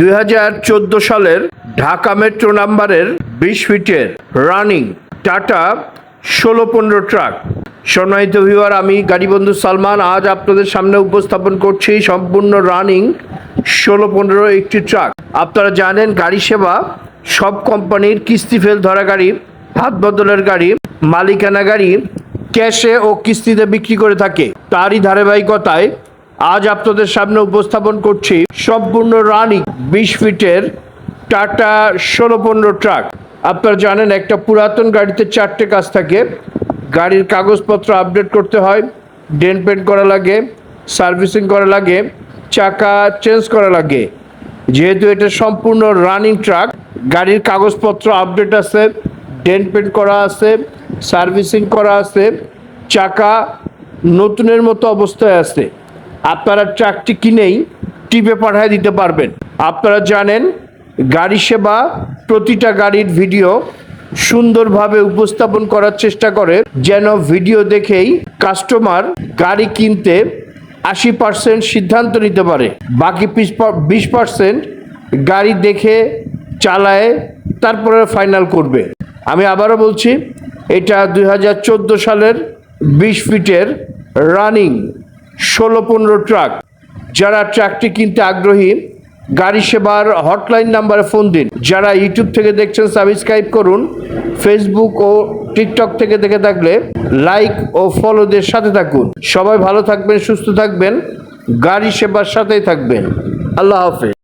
দুই হাজার চোদ্দ সালের ঢাকা মেট্রো নাম্বারের বিশ ফিটের রানিং টাটা ষোলো পনেরো ট্রাক। সম্মানিত ভিউয়ার, আমি গাড়িবন্ধু সালমান। আজ আপনাদের সামনে উপস্থাপন করছি সম্পূর্ণ রানিং ষোলো পনেরো একটি ট্রাক। আপনারা জানেন, গাড়ি সেবা সব কোম্পানির কিস্তি ফেল ধরা গাড়ি, হাত বদলের গাড়ি, মালিকানা গাড়ি, ক্যাশে ও কিস্তিতে বিক্রি করে থাকে। তারই ধারাবাহিকতায় আজ আপনাদের সামনে উপস্থাপন করছি সম্পূর্ণ রানিং বিশ ফিটের টাটা ষোলো পনেরো ট্রাক। আপনারা জানেন একটা পুরাতন গাড়িতে চারটে কাজ থাকে। গাড়ির কাগজপত্র আপডেট করতে হয়, ডেন পেন্ট করা লাগে, সার্ভিসিং করা লাগে, চাকা চেঞ্জ করা লাগে। যেহেতু এটা সম্পূর্ণ রানিং ট্রাক, গাড়ির কাগজপত্র আপডেট আছে, ডেন পেন্ট করা আছে, সার্ভিসিং করা আছে, চাকা নতুনের মতো অবস্থায় আছে। আপনারা ট্রাকটি কিনেই টিপে পাঠিয়ে দিতে পারবেন। আপনারা জানেন, গাড়ি সেবা প্রতিটা গাড়ির ভিডিও সুন্দরভাবে উপস্থাপন করার চেষ্টা করে, যেন ভিডিও দেখেই কাস্টমার গাড়ি কিনতে আশি পার্সেন্ট সিদ্ধান্ত নিতে পারে। বাকি বিশ পার্সেন্ট গাড়ি দেখে, চালায়, তারপরে ফাইনাল করবে। আমি আবারও বলছি, এটা দু হাজার চোদ্দ সালের বিশ ফিটের রানিং ষোলো পনেরো ট্রাক। যারা ট্রাকটি কিনতে আগ্রহী, গাড়ি সেবার হটলাইন নাম্বারে ফোন দিন। যারা ইউটিউব থেকে দেখছেন, সাবস্ক্রাইব করুন। ফেসবুক ও টিকটক থেকে দেখে থাকলে লাইক ও ফলোদের সাথে থাকুন। সবাই ভালো থাকবেন, সুস্থ থাকবেন। গাড়ি সেবার সাথেই থাকবেন। আল্লাহ হাফেজ।